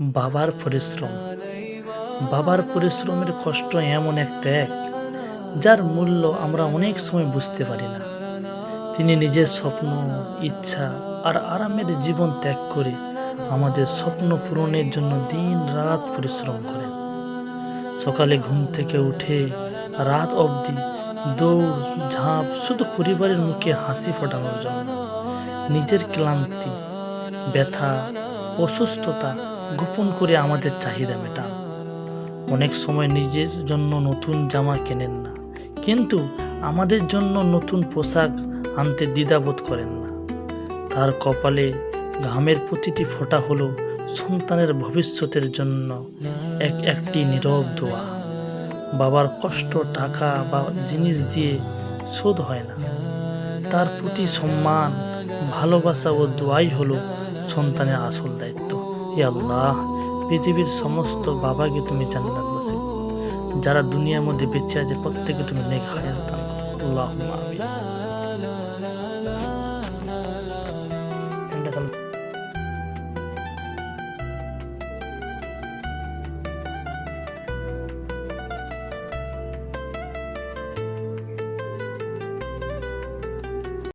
বাবার পরিশ্রম। বাবার পরিশ্রমের কষ্ট এমন এক ত্যাগ, যার মূল্য আমরা অনেক সময় বুঝতে পারি না। তিনি নিজের স্বপ্ন, ইচ্ছা আর আরামের জীবন ত্যাগ করে আমাদের স্বপ্ন পূরণের জন্য দিন রাত পরিশ্রম করেন। সকালে ঘুম থেকে উঠে রাত অবধি দৌড়, ঝাঁপ, শুধু পরিবারের মুখে হাসি ফোটানোর জন্য নিজের ক্লান্তি, ব্যথা অসুস্থতা গোপন করে আমাদের চাহিদা মেটান। অনেক সময় নিজের জন্য নতুন জামা কেনেন না, কিন্তু আমাদের জন্য নতুন পোশাক আনতে দ্বিধাবোধ করেন না। তার কপালে ঘামের প্রতিটি ফোঁটা হলো সন্তানের ভবিষ্যতের জন্য এক একটি নীরব দোয়া। বাবার কষ্ট, টাকা বা জিনিস দিয়ে শোধ হয় না। তার প্রতি সম্মান, ভালোবাসা ও দোয়াই হলো সন্তানের আসল দায়িত্ব। হে আল্লাহ, পৃথিবীর সমস্ত বাবাকে তুমি জান্নাত বাসিব যারা দুনিয়ার মধ্যে বেঁচে আছে প্রত্যেকে তুমি নেক হায়াত দান করো। আল্লাহ আমিন।